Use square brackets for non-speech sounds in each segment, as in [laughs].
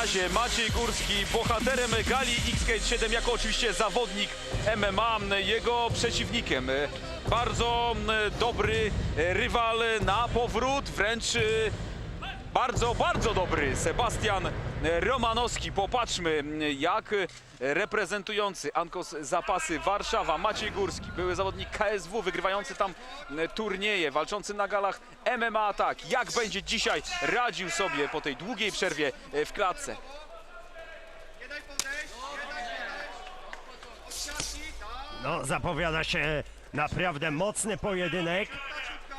razie Maciej Górski, bohaterem gali X-Cage jako oczywiście zawodnik MMA, jego przeciwnikiem. Bardzo dobry e, rywal na powrót, wręcz e, bardzo, bardzo dobry Sebastian Romanowski. Popatrzmy, jak reprezentujący Ankos Zapasy Warszawa Maciej Górski, były zawodnik KSW, wygrywający tam turnieje, walczący na galach MMA Tak, jak będzie dzisiaj radził sobie po tej długiej przerwie w klatce. No, zapowiada się naprawdę mocny pojedynek.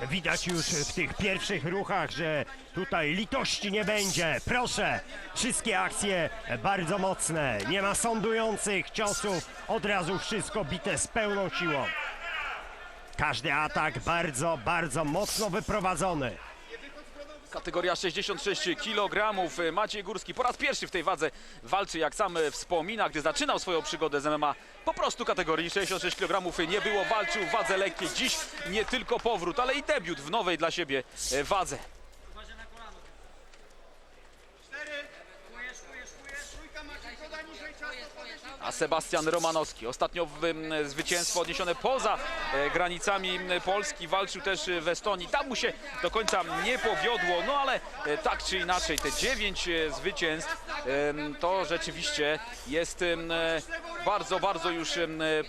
Widać już w tych pierwszych ruchach, że tutaj litości nie będzie. Proszę, wszystkie akcje bardzo mocne. Nie ma sądujących ciosów, od razu wszystko bite z pełną siłą. Każdy atak bardzo, bardzo mocno wyprowadzony. Kategoria 66 kg. Maciej Górski po raz pierwszy w tej wadze walczy, jak sam wspomina, gdy zaczynał swoją przygodę z MMA. Po prostu kategorii 66 kg nie było, walczył w wadze lekkiej. Dziś nie tylko powrót, ale i debiut w nowej dla siebie e, wadze. Sebastian Romanowski, ostatnio zwycięstwo odniesione poza e, granicami Polski, walczył też e, w Estonii. Tam mu się do końca nie powiodło, no ale e, tak czy inaczej te dziewięć zwycięstw to rzeczywiście jest bardzo, bardzo już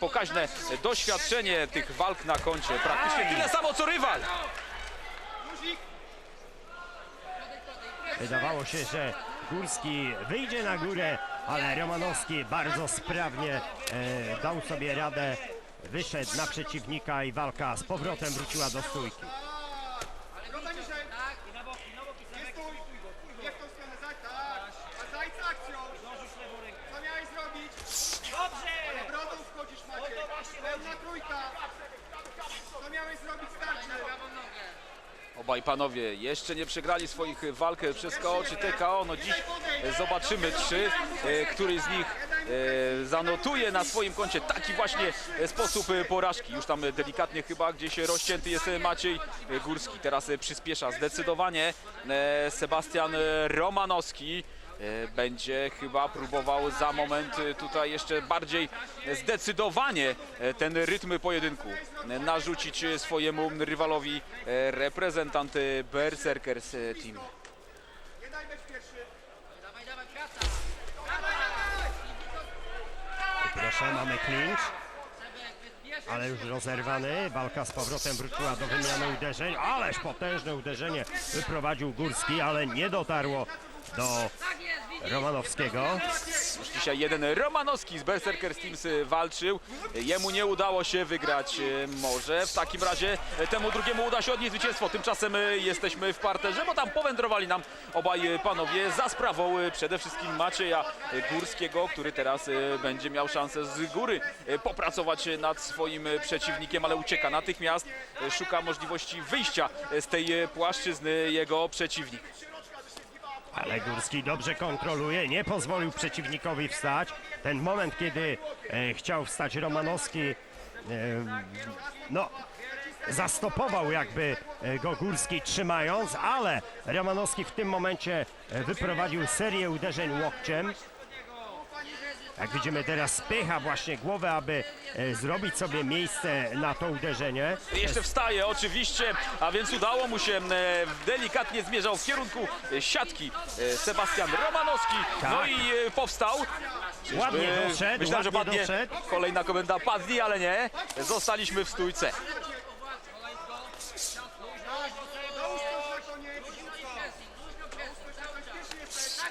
pokaźne doświadczenie tych walk na koncie. Praktycznie tyle samo co rywal. Wydawało się, że Górski wyjdzie na górę, ale Romanowski bardzo sprawnie e, dał sobie radę. Wyszedł na przeciwnika i walka z powrotem wróciła do stójki. Podaj niżej. Nie stój. Nie w tą stronę, zajdź. A zajdź z akcją. Co miałeś zrobić? Dobrze. Ale brodą wchodzisz, Maciej. Pełna trójka. Co miałeś zrobić? Obaj panowie jeszcze nie przegrali swoich walk przez KO czy TKO. No dziś zobaczymy, czy e, któryś z nich e, zanotuje na swoim koncie taki właśnie e, sposób porażki. Już tam delikatnie chyba gdzieś rozcięty jest Maciej Górski. Teraz przyspiesza zdecydowanie Sebastian Romanowski. E, Będzie chyba próbował za moment e, tutaj jeszcze bardziej zdecydowanie e, ten rytm pojedynku narzucić swojemu rywalowi reprezentant Berserkers Team. Proszę, mamy clinch. Ale już rozerwany, walka z powrotem wróciła do wymiany uderzeń, ależ potężne uderzenie wyprowadził Górski, ale nie dotarło do Romanowskiego. Dzisiaj jeden Romanowski z Berserkers Teams walczył. Jemu nie udało się wygrać. E, Może w takim razie temu drugiemu uda się odnieść zwycięstwo. Tymczasem e, jesteśmy w parterze, bo tam powędrowali nam obaj panowie za sprawą e, przede wszystkim Macieja Górskiego, który teraz będzie miał szansę z góry popracować nad swoim przeciwnikiem, ale ucieka natychmiast. Szuka możliwości wyjścia z tej płaszczyzny jego przeciwnik. Ale Górski dobrze kontroluje, nie pozwolił przeciwnikowi wstać. Ten moment, kiedy e, chciał wstać Romanowski, e, no, zastopował jakby e, go Górski trzymając, ale Romanowski w tym momencie e, wyprowadził serię uderzeń łokciem. Jak widzimy teraz spycha właśnie głowę, aby e, zrobić sobie miejsce na to uderzenie. Jeszcze wstaje oczywiście, a więc udało mu się, e, delikatnie zmierzał w kierunku e, siatki e, Sebastian Romanowski, no Tak. i e, powstał. Ładnie doszedł, Myślałem, że ładnie padnie doszedł. kolejna komenda, padli, ale nie. Zostaliśmy w stójce. Dołóż coś na koniec. Bezpieczny jesteś.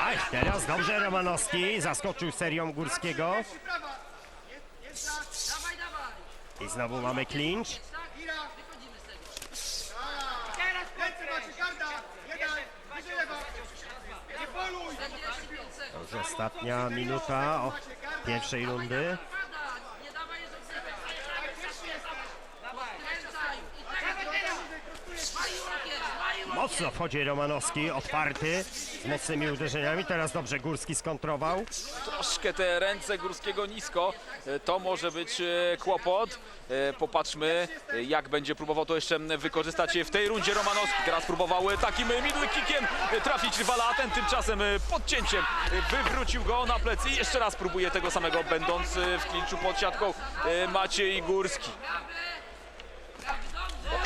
Aj, teraz dobrze Romanowski zaskoczył serią Górskiego. I znowu mamy clinch. Gira. Wychodzimy z tego. Ręce macie, garda. Nie daj. Wyżej lewa. Nie poluj. 45 sekund. Już ostatnia minuta pierwszej rundy. Mocno Romanowski, otwarty, z mocnymi uderzeniami. Teraz dobrze Górski skontrował. Troszkę te ręce Górskiego nisko, e, to może być e, kłopot. E, Popatrzmy, jak będzie próbował to jeszcze wykorzystać w tej rundzie Romanowski. Teraz próbował takim middle kickiem trafić rywala, a ten tymczasem podcięciem wywrócił go na plecy i jeszcze raz próbuje tego samego, będąc w klinczu pod siatką Maciej Górski.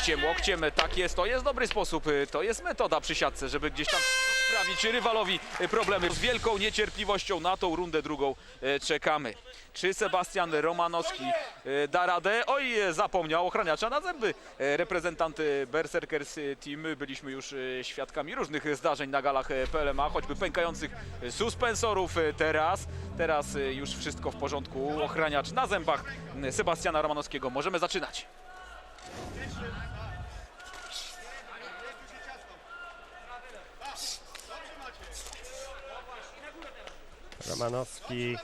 Łokciem, łokciem, tak jest, to jest dobry sposób, y, to jest metoda przy siatce, żeby gdzieś tam sprawić rywalowi y, problemy. Z wielką niecierpliwością na tą rundę drugą y, czekamy. Czy Sebastian Romanowski da radę? Oj, zapomniał ochraniacza na zęby. Reprezentant Berserkers Team, byliśmy już świadkami różnych zdarzeń na galach PLMA, choćby pękających suspensorów teraz. Teraz już wszystko w porządku, ochraniacz na zębach Sebastiana Romanowskiego. Możemy zaczynać. Romanowski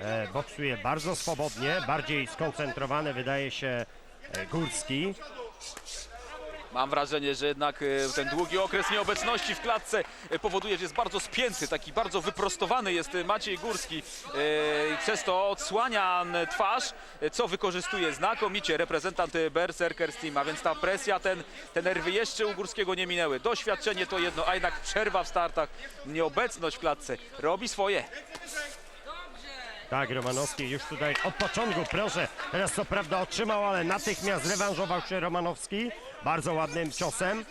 e, boksuje bardzo swobodnie, bardziej skoncentrowany wydaje się e, Górski. Mam wrażenie, że jednak e, ten długi okres nieobecności w klatce e, powoduje, że jest bardzo spięty, taki bardzo wyprostowany jest e, Maciej Górski przez to odsłania twarz, co wykorzystuje znakomicie reprezentant Berserkers Team, a więc ta presja, ten, te nerwy jeszcze u Górskiego nie minęły. Doświadczenie to jedno, a jednak przerwa w startach, nieobecność w klatce robi swoje. Tak, Romanowski już tutaj od początku, proszę. Teraz co prawda otrzymał, ale natychmiast rewanżował się Romanowski. Bardzo ładnym ciosem.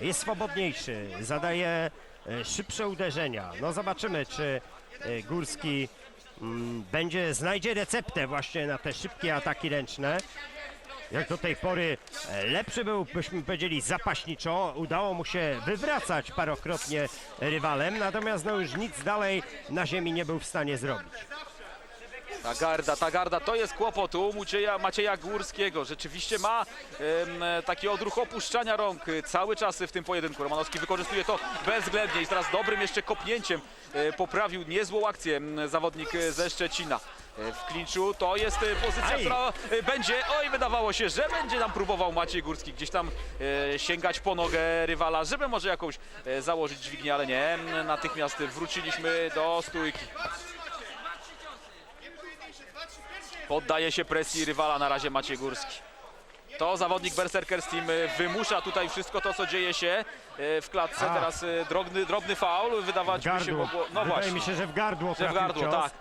Jest swobodniejszy, zadaje e, szybsze uderzenia. No zobaczymy, czy e, Górski mm, będzie, znajdzie receptę właśnie na te szybkie ataki ręczne. Jak do tej pory e, lepszy był, byśmy powiedzieli, zapaśniczo. Udało mu się wywracać parokrotnie rywalem, natomiast no już nic dalej na ziemi nie był w stanie zrobić. Ta garda, ta garda to jest kłopot u Macieja, Macieja Górskiego. Rzeczywiście ma em, taki odruch opuszczania rąk e, cały czas w tym pojedynku. Romanowski wykorzystuje to bezwzględnie i teraz dobrym jeszcze kopnięciem e, poprawił niezłą akcję zawodnik e, ze Szczecina. E, W klinczu to jest pozycja, Aj. która będzie, oj wydawało się, że będzie nam próbował Maciej Górski gdzieś tam e, sięgać po nogę rywala, żeby może jakąś e, założyć dźwignię, ale nie. Natychmiast wróciliśmy do stójki. Poddaje się presji rywala na razie Maciej Górski. To zawodnik Berserkers Team y, wymusza tutaj wszystko to, co dzieje się y, w klatce. A. Teraz y, drobny, drobny faul, wydawać mi się mogło... No Wydaje właśnie, mi się, że w gardło że w gardło, cios. tak.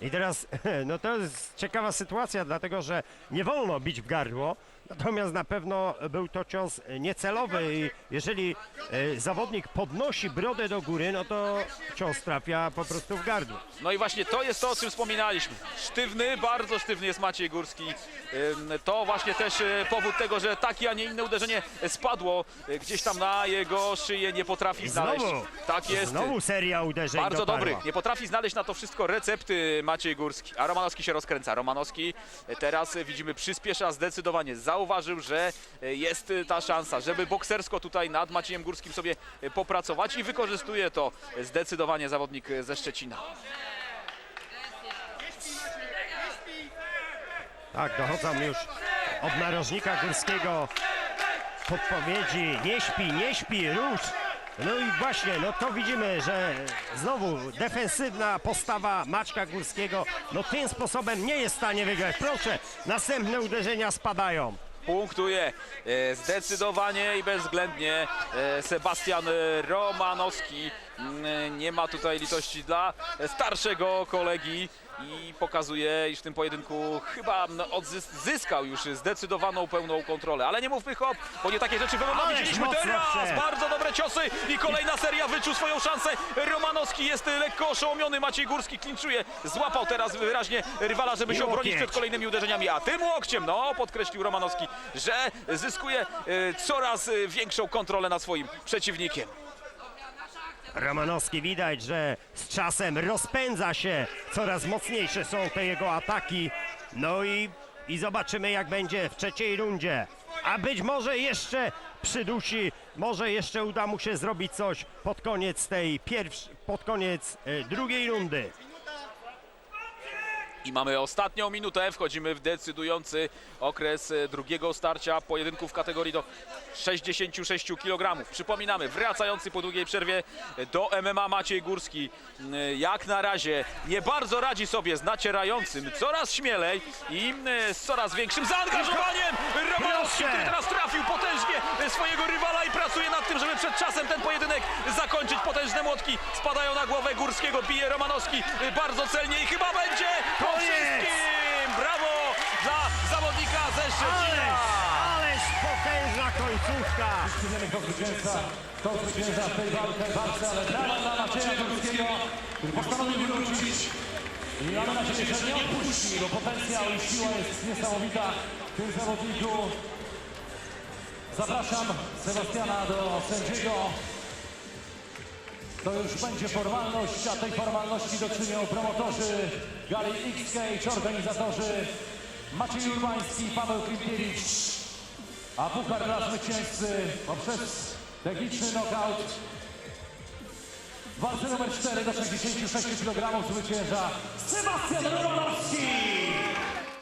I teraz, [laughs] no to jest ciekawa sytuacja, dlatego że nie wolno bić w gardło, natomiast na pewno był to cios niecelowy i jeżeli e, zawodnik podnosi brodę do góry, no to cios trafia po prostu w gardło. No i właśnie to jest to, o czym wspominaliśmy. Sztywny, bardzo sztywny jest Maciej Górski. To właśnie też y, powód tego, że takie, a nie inne uderzenie spadło y, gdzieś tam na jego szyję, nie potrafi znaleźć. Znowu, Tak jest. znowu seria uderzeń Bardzo dobry. Nie potrafi znaleźć na to wszystko recepty Maciej Górski. A Romanowski się rozkręca. Romanowski teraz e, widzimy przyspiesza zdecydowanie. Zauważył, że e, jest e, ta szansa, żeby boksersko tutaj nad Maciejem Górskim sobie e, popracować i wykorzystuje to zdecydowanie zawodnik ze Szczecina. Tak, dochodzą już od narożnika górskiego podpowiedzi. Nie śpi, nie śpi, rusz. No i właśnie, no to widzimy, że znowu defensywna postawa Maćka Górskiego, no tym sposobem nie jest w stanie wygrać. Proszę, następne uderzenia spadają. Punktuje e, zdecydowanie i bezwzględnie e, Sebastian Romanowski. Mm, Nie ma tutaj litości dla starszego kolegi i pokazuje, iż w tym pojedynku chyba mm, odzyskał już zdecydowaną pełną kontrolę. Ale nie mówmy hop, bo nie takie rzeczy Ależ widzieliśmy teraz. Bardzo dobre ciosy i kolejna seria wyczuł swoją szansę. Romanowski jest lekko oszołomiony, Maciej Górski klinczuje. Złapał teraz wyraźnie rywala, żeby się obronić przed kolejnymi uderzeniami, a tym łokciem, no podkreślił Romanowski, że zyskuje e, coraz e, większą kontrolę nad swoim przeciwnikiem. Romanowski widać, że z czasem rozpędza się. Coraz mocniejsze są te jego ataki. No i, i zobaczymy jak będzie w trzeciej rundzie. A być może jeszcze przydusi, może jeszcze uda mu się zrobić coś pod koniec tej pierwszej, pod koniec e, drugiej rundy. I mamy ostatnią minutę, wchodzimy w decydujący okres e, drugiego starcia pojedynku w kategorii do 66 kg. Przypominamy, wracający po długiej przerwie do MMA Maciej Górski. e, Jak na razie nie bardzo radzi sobie z nacierającym, coraz śmielej i e, z coraz większym zaangażowaniem. Romanowski, który teraz trafił potężnie swojego rywala i pracuje nad tym, żeby przed czasem ten pojedynek zakończyć. Potężne młotki spadają na głowę Górskiego, bije Romanowski bardzo celnie i chyba będzie. Wszystkim! Brawo dla zawodnika ze Ależ, Szczecina! ależ potężna końcówka. Kto zwycięzca, kto zwycięża w tej walce, walce, ale brawa dla Macieja Górskiego, który postanowił wrócić. I mamy nadzieję, że nie odpuści, bo potencjał i siła jest niesamowita w tym zawodniku. Zapraszam Sebastiana do sędziego. To już będzie formalność, a tej formalności doczynią promotorzy gali X-Cage, organizatorzy Maciej Urbański, Paweł Klimkiewicz, a puchar dla zwycięzcy poprzez techniczny knockout w walce numer 4 do 66 kg zwycięża Sebastian Romanowski!